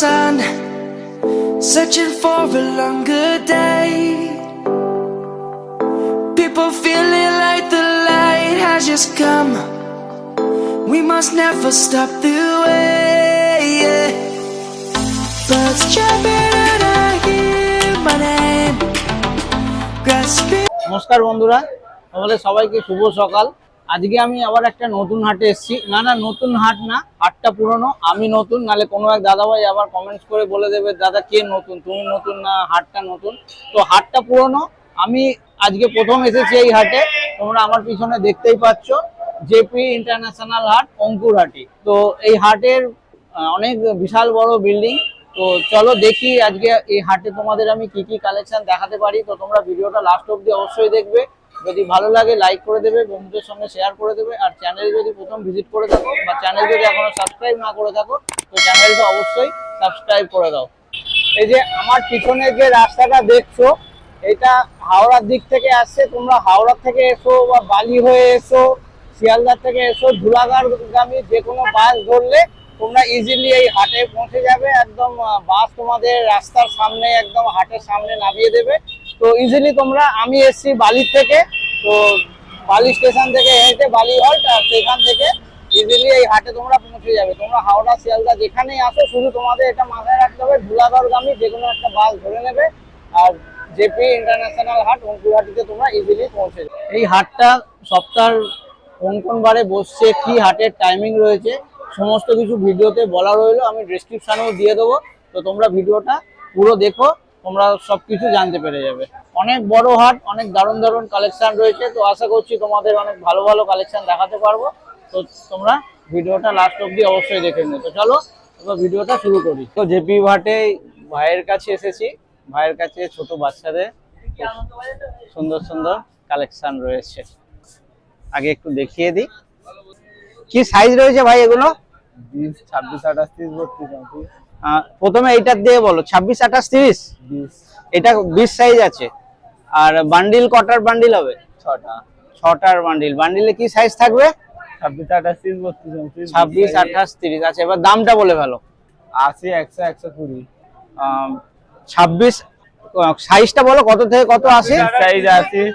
sun, searching for a longer day. People feeling like the light has just come. We must never stop the way. Yeah. Birds jumping and I hear my name, grasping. নমস্কার বন্ধুরা আমাদের সবাইকে শুভ সকাল আজকে আমি আবার একটা নতুন হাটে এসেছি। না না, নতুন হাট না, হাটটা পুরনো। আমি নতুন, নালে কোনো এক দাদাভাই আবার কমেন্টস করে বলে দেবে, দাদা, কে নতুন? তুমি নতুন না হাটটা নতুন? তো হাটটা পুরনো। আমি আজকে প্রথম এসেছি এই হাটে। তোমরা আমার পিছনে দেখতেই পাচ্ছ জেপি ইন্টারন্যাশনাল হাট, অঙ্কুর অঙ্কুরহাটি তো এই হাটের অনেক বিশাল বড় বিল্ডিং। তো চলো দেখি আজকে এই হাটে তোমাদের আমি কি কি কালেকশন দেখাতে পারি। তো তোমরা ভিডিওটা লাস্ট অব্দি অবশ্যই দেখবে। যদি ভালো লাগে লাইক করে দেবে, বন্ধুদের সঙ্গে শেয়ার করে দেবে, আর চ্যানেল যদি প্রথম ভিজিট করে থাকো, বা চ্যানেল যদি এখনও সাবস্ক্রাইব না করে থাকো, তো চ্যানেলটা অবশ্যই সাবস্ক্রাইব করে দাও। এই যে আমার পিছনে যে রাস্তাটা দেখছ, এটা হাওড়ার দিক থেকে আসছে, তোমরা হাওড়া থেকে এসো বা বালি হয়ে এসো, শিয়ালদার থেকে এসো ধুলাগড়গামী যে কোনো বাস ধরলে তোমরা ইজিলি এই হাটে পৌঁছে যাবে, একদম বাস তোমাদের রাস্তার সামনে, একদম হাটের সামনে নামিয়ে দেবে। তো ইজিলি তোমরা, আমি এসছি বালির থেকে তো বালি স্টেশন থেকে হেঁটে বালি হল্ট আর সেখান থেকে ইজিলি এই হাটে তোমরা পৌঁছে যাবে। তোমরা হাওড়া, শিয়ালদা যেখানেই আসো, শুধু তোমাদের এটা মাথায় রাখতে হবে ধুলাগড়গামী যে কোনো একটা বাস ধরে নেবে আর জেপি ইন্টারন্যাশনাল হাট, অঙ্কুরহাটিতে তোমরা ইজিলি পৌঁছে যাবে। এই হাটটা সপ্তাহের কোন কোন বারে বসছে, কি হাটের টাইমিং রয়েছে, সমস্ত কিছু ভিডিওতে বলা রইল। আমি ডেসক্রিপশানেও দিয়ে দেবো। তো তোমরা ভিডিওটা পুরো দেখো। তোমরা সবকিছু জানতে পেরে যাবে। অনেক বড় হাট, অনেক দারুণ দারুণ কালেকশন রয়েছে। তো আশা করছি তোমাদের অনেক ভালো ভালো কালেকশন দেখাতে পারব। তো তোমরা ভিডিওটা লাস্ট অবধি অবশ্যই দেখে নিও। তো চলো, এবার ভিডিওটা শুরু করি। তো জেপি ভাটে ভাইয়ের কাছে এসেছি। ভাইয়ের কাছে ছোট বাচ্চাদের সুন্দর সুন্দর কালেকশন রয়েছে। আগে একটু দেখিয়ে দিই। কি সাইজ রয়েছে ভাই এগুলো? বিশ, ছাব্বিশ, আঠাশ, তিরিশ, বত্রিশ প্রথমে এইটার দিয়ে বলো ছাব্বিশ আঠাশ তিরিশ? এটা বিশ সাইজ আছে। আর বান্ডিল কটার বান্ডিল হবে? ছটা। ছটার বান্ডিল বান্ডিলে কি সাইজ থাকবে? ছাব্বিশ আঠাশ তিরিশ বত্রিশ ছাব্বিশ আঠাশ তিরিশ। আচ্ছা এবার দামটা বলে ফেলো। আশি একশো একশো কুড়ি। ছাব্বিশ সাইজটা বলো কত থেকে কত আছে সাইজ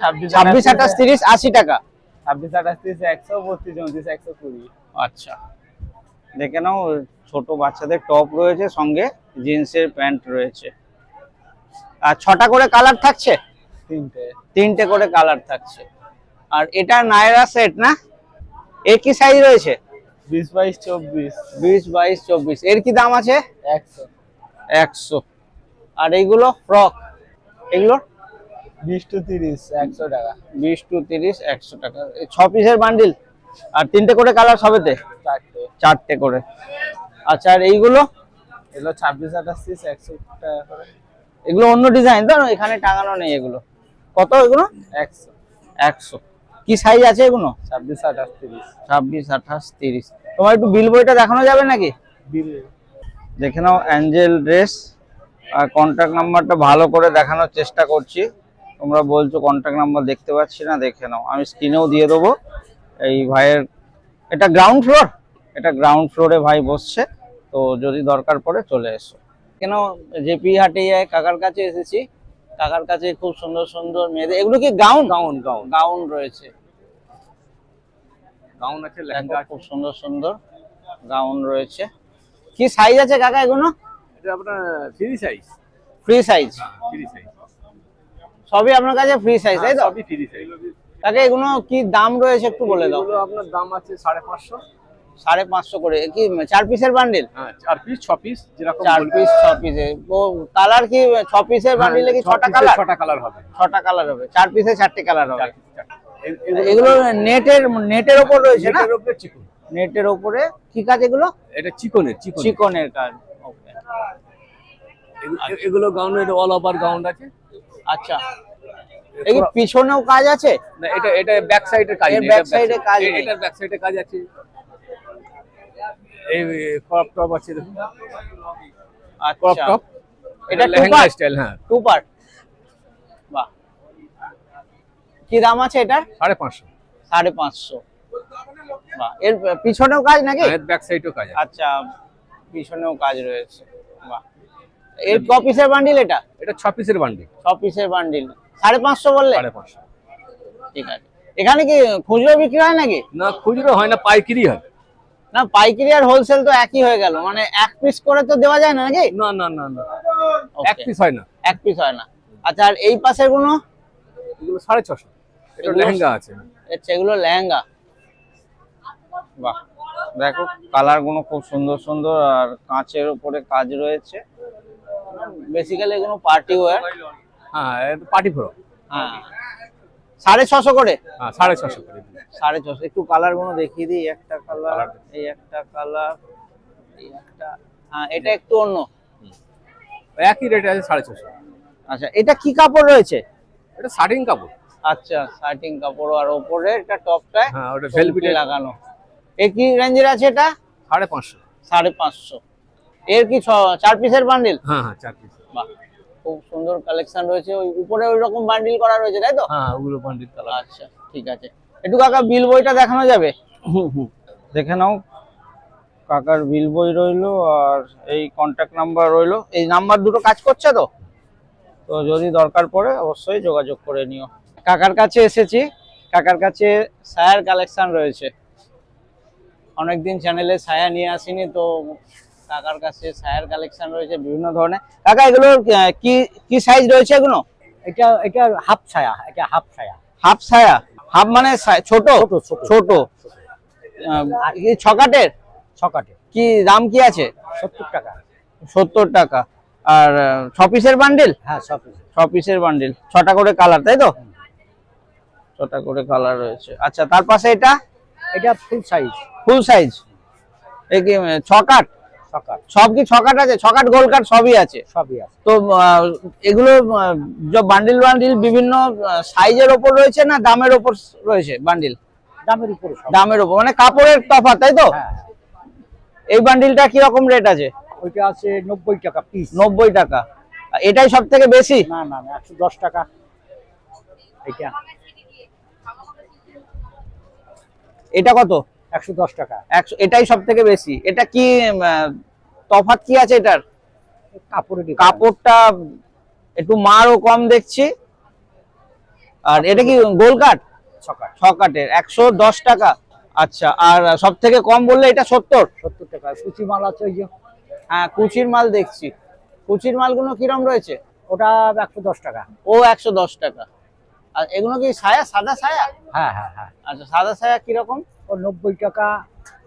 ছাব্বিশ ছাব্বিশ আঠাশ তিরিশ। আশি টাকা। ছাব্বিশ আঠাশ তিরিশ একশো বত্রিশ চৌত্রিশ একশো কুড়ি। আচ্ছা। দেখে নাও ছোট বাচ্চাদের টপ রয়েছে সঙ্গে জিন্সের প্যান্ট রয়েছে। আর ছটা করে কালার থাকছে? তিনটে। তিনটে করে কালার থাকছে। আর এটা নায়রা সেট না? এর কি সাইজ রয়েছে? বিশ বাইশ চব্বিশ। বিশ বাইশ চব্বিশ। এর কি দাম আছে? একশো। একশো। আর এইগুলো ফ্রক? এগুলো? বিশ টু তিরিশ একশো টাকা। বিশ টু তিরিশ একশো টাকা। ছ পিসের বান্ডিল আর তিনটে করে কালার সবেতে চারটে। চারটে করে। আচ্ছা আর এইগুলো? এগুলো ছাব্বিশ আঠাশ একশো টাকা করে। এগুলো অন্য ডিজাইন তো এখানে টাঙানো নেই এগুলো। কত এগুলো? একশো। একশো। কি সাইজ আছে এগুলো? ছাব্বিশ আঠাশ তিরিশ ছাব্বিশ আঠাশ তিরিশ তোমার একটু বিল বইটা দেখানো যাবে নাকি? বিল দেখে নাও অ্যাঞ্জেল ড্রেস আর কন্ট্যাক্ট নাম্বারটা ভালো করে দেখানোর চেষ্টা করছি। তোমরা বলছো কন্ট্যাক্ট নাম্বার দেখতে পাচ্ছি না দেখে নাও। আমি স্ক্রিনেও দিয়ে দেবো। এই ভাইয়ের এটা গ্রাউন্ড ফ্লোর এটা গ্রাউন্ড ফ্লোরে ভাই বসছে তো যদি দরকার পড়ে চলে এসো। কেন জেপি হাটে কাকার কাছে এসেছি কাকার কাছে খুব সুন্দর সুন্দর মেয়েদের এগুলো কি গাউন গাউন গাউন গাউন রয়েছে। গাউন আছে দেখো, খুব সুন্দর সুন্দর গাউন রয়েছে। কি সাইজ আছে কাকা এগুলো? এটা আপনার free size free size free size সবই আপনার কাছে ফ্রি সাইজ তাই তো? সবই ফ্রি সাইজ কাকা এগুলো কি দাম রয়েছে একটু বলে দাও। এগুলো আপনার দাম আছে সাড়ে পাঁচশো। সাড়ে পাঁচশো করে। কি চার পিসের বান্ডিল হ্যাঁ চার পিস ছ পিস যেরকম চার পিস ছ পিসে ও কালার কি ছ পিসের হ্যাঁ, বান্ডিলে কি ছটা কালার ছটা কালার হবে। ছটা কালার হবে। চার পিসে চারটে কালার হবে। এগুলো নেটের নেটের ওপর রয়েছে না? এটার উপরে চিকন। নেটের ওপরে। কি কাজ এগুলো? এটা চিকনের চিকন চিকনের কাজ. এগুলো গাউনের অল ওভার গাউন আছে। আচ্ছা। এই পিছনেও কাজ আছে? না এটা এটা ব্যাক সাইডের কাজ এটা side এ কাজ এ- নেই। এটার ব্যাক সাইডে কাজ আছে। এই ক্রপ টপ আছে দেখুন। ক্রপ টপ এটা এটা লেহেঙ্গা স্টাইল হ্যাঁ। টু পার্ট বাহ। কি দাম আছে এটার? সাড়ে পাঁচশো। সাড়ে পাঁচশো। বাহ। এর পিছনেও কাজ নাকি? এর ব্যাক সাইডেও কাজ আছে। আচ্ছা পিছনেও কাজ রয়েছে। বাহ। এর ক পিসের বান্ডিল এটা? এটা ছ পিসের বান্ডি ছ পিসের বান্ডিল সাড়ে পাঁচশো বললে? সাড়ে পাঁচশো। ঠিক আছে। এখানে কি খুচরো বিক্রি হয় নাকি? না খুচরো হয় না পাইকারি হয়। না পাইকারি আর হোলসেল তো একই হয়ে গেল। মানে এক পিস করে তো দেওয়া যায় না নাকি? না না না না। এক পিস হয় না। এক পিস হয় না। আচ্ছা আর এই পাশেরগুলো এগুলো সাড়ে ছশো। এটা লেহেঙ্গা আছে। আচ্ছা এগুলো লেহেঙ্গা। বাহ। দেখো কালারগুলো খুব সুন্দর সুন্দর আর কাঁচের উপরে কাজ রয়েছে। বেসিক্যালি এগুলো পার্টি ওয়্যার হ্যাঁ পার্টি ফ্রক হ্যাঁ। সাড়ে ছশো করে? হ্যাঁ সাড়ে ছশো করে। সাড়ে ছশো। একটু কালারগুলো দেখিয়ে দিই একটা কালার এই একটা কালার এই একটা হ্যাঁ এটা একটু অন্য। একই রেট আছে সাড়ে ছশো। আচ্ছা এটা কি কাপড় রয়েছে? এটা শার্টিং কাপড়। আচ্ছা শার্টিং কাপড় আর ওপরে এটা টপটায় হ্যাঁ ওটা ভেলভেটে লাগানো। এর কি রেঞ্জের আছে এটা? সাড়ে পাঁচশো। সাড়ে পাঁচশো। এর কি ছ- চার পিসের বান্ডিল হ্যাঁ হ্যাঁ চার পিস বাহ। খুব সুন্দর কালেকশন রয়েছে। ওই উপরে ওই রকম বান্ডিল করা রয়েছে তাই তো? হ্যাঁ ওগুলো বান্ডিল কালার আচ্ছা ঠিক আছে। একটু কাকা বিল বইটা দেখানো যাবে? দেখে নাও। কাকার বিল বই রইল আর এই কন্ট্যাক্ট নাম্বার রইল। এই নাম্বার দুটো কাজ করছে তো? তো যদি দরকার পড়ে অবশ্যই যোগাযোগ করে নিও। কাকার কাছে এসেছি। কাকার কাছে সায়ার কালেকশন রয়েছে। অনেকদিন চ্যানেলে ছায়া নিয়ে আসিনি তো কাকার কাছে ছায়ার কালেকশন রয়েছে বিভিন্ন ধরনের। কাকা এগুলোর আহ, কি কি সাইজ রয়েছে এগুলো? এটা এটা হাফ ছায়া এটা হাফ ছায়া। হাফ ছায়া? হাফ মানে ছোট? ছোট, ছকাটের? ছকাটে কি দাম কি আছে? সত্তর টাকা। সত্তর টাকা। আর ছ পিসের বান্ডিল হ্যাঁ। ছ পিসের বান্ডিল ছটা করে কালার তাই তো? ছটা করে কালার রয়েছে। আচ্ছা তার পাশে এটা? এটা ফুল সাইজ ফুল সাইজ ছকাট? সব কি ছকাট আছে? ছকাট গোল কাট সবই আছে? সবই আছে। তো এগুলো যে বান্ডিল বান্ডিল বিভিন্ন সাইজের ওপর রয়েছে না দামের ওপর রয়েছে বান্ডিল? দামের উপরে দামের ওপর মানে কাপড়ের তফাৎ তাই তো? হ্যাঁ। এই বান্ডিলটা কি রকম রেট আছে? ওইটা আছে নব্বই টাকা পিস নব্বই টাকা। এটাই সব থেকে বেশি? না না না একশো দশ টাকা। এটা এটা কত? একশো দশ টাকা। একশো এটাই সব থেকে বেশি। এটা কি তফাৎ কি আছে এটার? কাপড়ের কাপড়টা একটু মারও কম দেখছি। আর এটা কি গোল কাট ছকাট। ছ কাটের একশো দশ টাকা। আচ্ছা আর সব থেকে কম বললে এটা সত্তর? সত্তর টাকা। কুচি মাল আছে ওই যে। হ্যাঁ কুচির মাল দেখছি। কুচির মালগুলো কিরম রয়েছে? ওটা একশো দশ টাকা। ও একশো দশ টাকা। আর এগুলো কি ছায়া সাদা ছায়া হ্যাঁ হ্যাঁ হ্যাঁ। আচ্ছা সাদা ছায়া কীরকম? নব্বই টাকা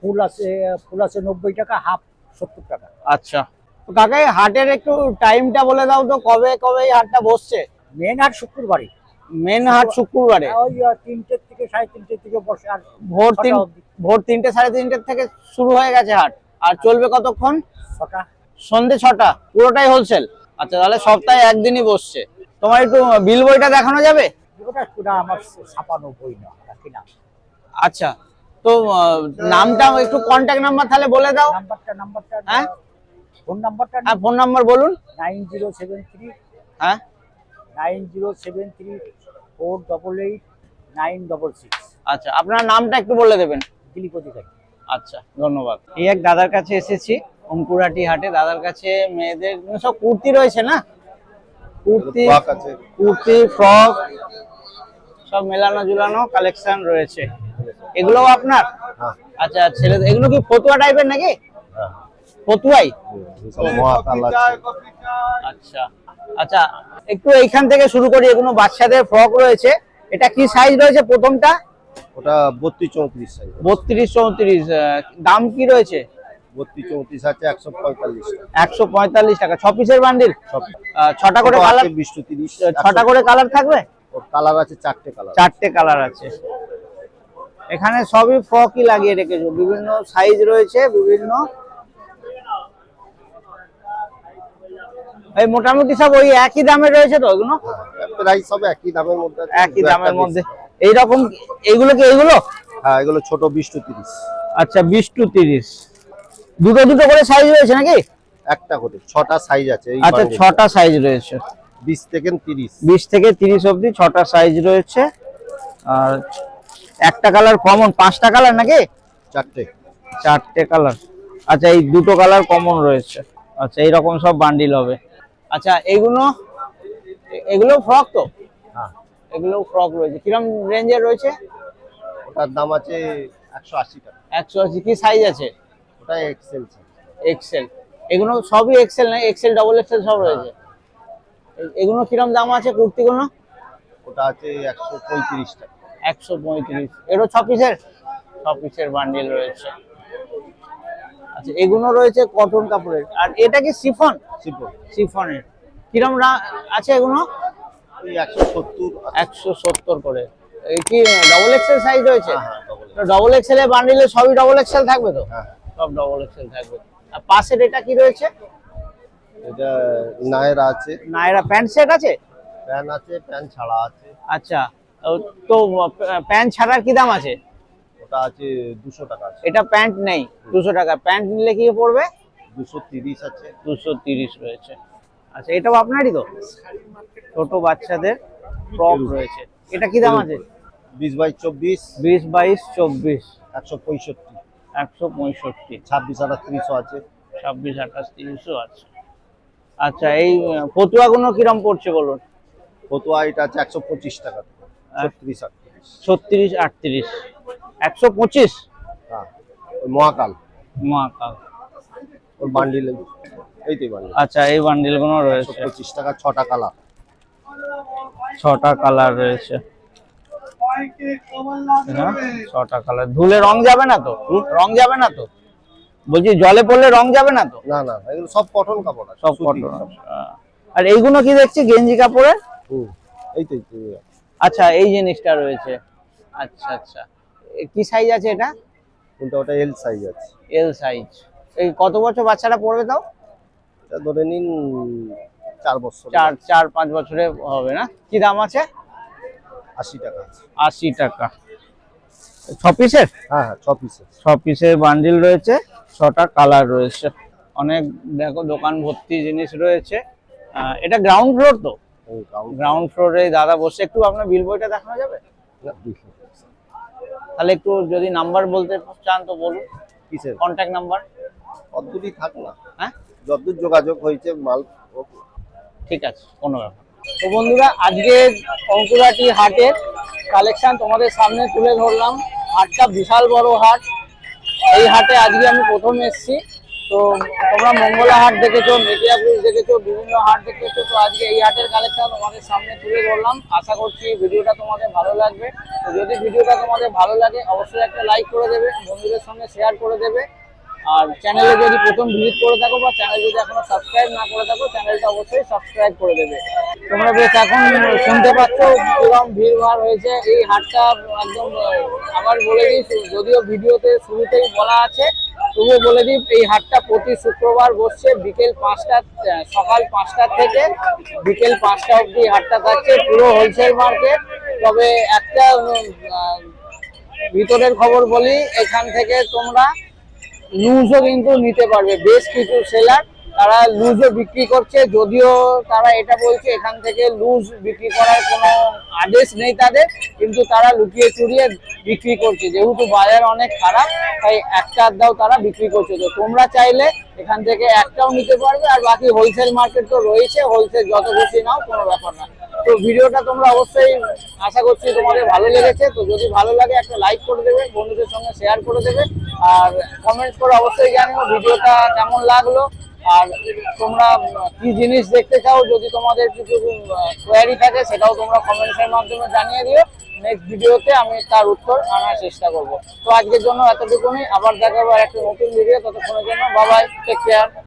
ফুল আছে ফুল আছে নব্বই টাকা হাফ সত্তর টাকা। আচ্ছা। তো কাকা হাটের একটু টাইমটা বলে দাও তো কবে কবে এই হাটটা বসছে? মেন হাট শুক্রবারই। মেন হাট শুক্রবারে? ওই তিনটের থেকে সাড়ে তিনটের থেকে বসে আর ভোর তিন ভোর তিনটে সাড়ে তিনটের থেকে শুরু হয়ে গেছে হাট। আর চলবে কতক্ষণ? ছটা। সন্ধে ছটা পুরোটাই হোলসেল আচ্ছা তাহলে সপ্তাহে একদিনই বসছে। তোমার একটু বিল বইটা দেখানো যাবে? ওটা আমার ছাপানো বই না। আচ্ছা তো নামটা একটু কন্ট্যাক্ট নাম্বার তাহলে বলে দাও। নাম্বারটা নাম্বারটা হ্যাঁ? ফোন নাম্বারটা হ্যাঁ ফোন নাম্বার বলুন। নাইন জিরো সেভেন থ্রি হ্যাঁ? Nine zero seven three four double eight nine double six. আচ্ছা আপনার নামটা একটু বলে দেবেন। দিলীপ অধিকারী আচ্ছা ধন্যবাদ। এই এক দাদার কাছে এসেছি অঙ্কুরাটি হাটে। দাদার কাছে মেয়েদের সব কুর্তি রয়েছে না? কুর্তি কুর্তি ফ্রক সব মেলানো ঝুলানো কালেকশন রয়েছে। এগুলোও আপনার? আচ্ছা ছেলে এগুলো কি ফতুয়া টাইপের নাকি? ফতুয়াই? আচ্ছা। আচ্ছা একটু এইখান থেকে শুরু করি এগুলো বাচ্চাদের ফ্রক রয়েছে। এটা কি সাইজ রয়েছে প্রথমটা? ওটা বত্রিশ চৌত্রিশ সাইজ বত্রিশ চৌত্রিশ দাম কি রয়েছে? বত্রিশ চৌত্রিশ আছে একশো পঁয়তাল্লিশ একশো পঁয়তাল্লিশ টাকা। ছ পিসের বান্ডিল ছটা করে কালার বিশ তিরিশ। ছটা করে কালার থাকবে? কালার আছে চারটে কালার চারটে কালার আছে। এখানে সবই ফ্রকই লাগিয়ে রেখেছো। বিভিন্ন সাইজ রয়েছে বিভিন্ন। এই মোটামুটি সব ওই একই দামে রয়েছে তো ওইগুলো? প্রাইস সব একই দামের মধ্যে একই দামের। মধ্যে। এইরকম এইগুলো কি এইগুলো? হ্যাঁ এগুলো ছোট বিশ টু তিরিশ। আচ্ছা বিশ টু তিরিশ। দুটো দুটো করে সাইজ রয়েছে নাকি? একটা করে ছটা সাইজ আছে এই আচ্ছা ছটা সাইজ রয়েছে। বিশ থেকে তিরিশ। বিশ থেকে তিরিশ অবধি ছটা সাইজ রয়েছে। আর একটা কালার কমন পাঁচটা কালার নাকি? চারটে। চারটে কালার আচ্ছা এই দুটো কালার কমন রয়েছে। আচ্ছা এইরকম সব বান্ডিল হবে। আচ্ছা এগুলো এ- এগুলো ফ্রক তো? হ্যাঁ। এগুলো ফ্রক রয়েছে। কিরম রেঞ্জের রয়েছে? ওটার দাম আছে একশো আশি টাকা। একশো আশি কি সাইজ আছে? ওটা এক্সেল এক্সেল এগুলো সবই এক্সেল না? এক্সেল ডবল এক্সেল সব রয়েছে? এগুলো কিরম দাম আছে কুর্তিগুলো? ওটা আছে একশো পঁয়ত্রিশ টাকা। একশো পঁয়ত্রিশ। এরও ছ পিসের ছ পিসের বান্ডিল রয়েছে। আচ্ছা এগুলো রয়েছে কটন কাপড়ের। আর এটা কি সিফন শিল্প সিফনের কিরম আছে এগুলো একশো সত্তর একশো সত্তর করে। এই কি ডবল এক্সেল সাইজ রয়েছে? হ্যাঁ হ্যাঁ ডবল এক্সেল এর বান্ডিলে সবই ডবল এক্সেল থাকবে তো? হ্যাঁ সব ডবল এক্সেল থাকবে। আর পাশের এটা কি রয়েছে? এটা নায়রা আছে। নায়রা প্যান্ট সেট আছে? প্যান আছে প্যান ছাড়া আছে। আচ্ছা তো প্যান্ট ছাড়ার কি দাম আছে? ওটা আছে দুশো টাকা আছে। এটা প্যান্ট নেই দুশো টাকা। প্যান্ট নিলে কি পড়বে? দুশো তিরিশ আছে। দুশো তিরিশ রয়েছে। আচ্ছা এটাও আপনারই তো? ছোট বাচ্চাদের ফ্রক রয়েছে। এটা কি দাম আছে? বিশ বাই চব্বিশ। বিশ বাইশ চব্বিশ। একশো পঁয়ষট্টি। একশো পঁয়ষট্টি। ছাব্বিশ আছে। ছাব্বিশ আঠাশ তিরিশও আছে। আচ্ছা এই ফতুয়াগুলো কিরম পড়ছে বলুন? ফতুয়া এটা আছে একশো পঁচিশ টাকা। ছত্রিশ আটত্রিশ। একশো পঁচিশ? হ্যাঁ মহাকাল। মহাকাল। ওর বান্ডিল। এই তো আচ্ছা এই বান্ডিলগুলো রয়েছে। পঁচিশ টাকা ছটা কালার। ছটা কালার রয়েছে। হ্যাঁ, ছটা কালার। ধুলে রং যাবে না তো? রং যাবে না তো? বলছি জলে পড়লে রং যাবে না তো? না না এগুলো সব কটন কাপড় সব কটন। আর এইগুলো কি দেখছি গেঞ্জি তো, এই তো। আচ্ছা এই জিনিসটা রয়েছে। আচ্ছা আচ্ছা। কি সাইজ আছে এটা? কিন্তু ওটা এল সাইজ আছে। এল সাইজ এই কত বছর বাচ্চারা পড়বে তাও? এটা ধরে নিন চার বছর চার চার পাঁচ বছরে হবে না? কি দাম আছে? আশি টাকা আশি টাকা। ছ পিসের হ্যাঁ হ্যাঁ ছ পিসের ছ পিসের বান্ডিল রয়েছে ছটা কালার রয়েছে। অনেক দেখো দোকান ভর্তি জিনিস রয়েছে। এটা গ্রাউন্ড ফ্লোর তো? গ্রাউন্ড ফ্লোরে দাদা বসে একটু আপনার বিল বইটা দেখানো যাবে? তাহলে একটু যদি নাম্বার বলতে চান তো বলুন। কিসের? কন্ট্যাক্ট নাম্বার কতদূরই থাক না। হ্যাঁ? যতদূর যোগাযোগ হয়েছে মাল ঠিক আছে কোনো ব্যাপার তো বন্ধুরা আজকে অঙ্কুরাটি হাটের কালেকশন তোমাদের সামনে তুলে ধরলাম। হাটটা বিশাল বড় হাট। এই হাটে আজকে আমি প্রথম এসেছি। তো তোমরা মঙ্গলা হাট দেখেছ মেটিয়াপুর দেখেছ, বিভিন্ন হাট দেখেছ, তো আজকে এই হাটের কালেকশন তোমাদের সামনে তুলে ধরলাম। আশা করছি ভিডিওটা তোমাদের ভালো লাগবে। তো যদি ভিডিওটা তোমাদের ভালো লাগে, অবশ্যই একটা লাইক করে দেবে, বন্ধুদের সঙ্গে শেয়ার করে দেবে। আর চ্যানেলে যদি প্রথম ভিজিট করে থাকো বা চ্যানেল যদি এখনও সাবস্ক্রাইব না করে থাকো চ্যানেলটা অবশ্যই সাবস্ক্রাইব করে দেবে। তোমরা বেশ এখন শুনতে পাচ্ছ, কীরকম ভিড় ভাড় হয়েছে। এই হাটটা একদম আবার বলে দিই, যদিও ভিডিওতে শুরুতেই বলা আছে তবুও বলে দিই, এই হাটটা প্রতি শুক্রবার বসছে বিকেল পাঁচটা সকাল পাঁচটার থেকে বিকেল পাঁচটা অবধি হাটটা থাকছে, পুরো হোলসেল মার্কেট তবে একটা ভিতরের খবর বলি, এখান থেকে তোমরা নিউজও কিন্তু নিতে পারবে, বেশ কিছু সেলার তারা লুজও বিক্রি করছে, যদিও তারা এটা বলছে এখান থেকে লুজ বিক্রি করার কোনো আদেশ নেই তাদের, কিন্তু তারা লুকিয়ে চুরিয়ে বিক্রি করছে। যেহেতু বাজার অনেক খারাপ, তাই একটা আধটাও তারা বিক্রি করছে। তো তোমরা চাইলে এখান থেকে একটাও নিতে পারবে, আর বাকি হোলসেল মার্কেট তো রয়েছে হোলসেল যত খুশি নাও, কোনো ব্যাপার না। তো ভিডিওটা তোমরা অবশ্যই আশা করছি তোমাদের ভালো লেগেছে। তো যদি ভালো লাগে, একটা লাইক করে দেবে, বন্ধুদের সঙ্গে শেয়ার করে দেবে, আর কমেন্ট করে অবশ্যই জানিও ভিডিওটা কেমন লাগল। আর তোমরা কি জিনিস দেখতে চাও যদি তোমাদের কিছু কোয়ারি থাকে, সেটাও তোমরা কমেন্টসের মাধ্যমে জানিয়ে দিও। নেক্সট ভিডিওতে আমি তার উত্তর আনার চেষ্টা করব। তো আজকের জন্য এতটুকুনি। আবার দেখা হবে একটা নতুন ভিডিও ততক্ষণের জন্য বাবাই টেক কেয়ার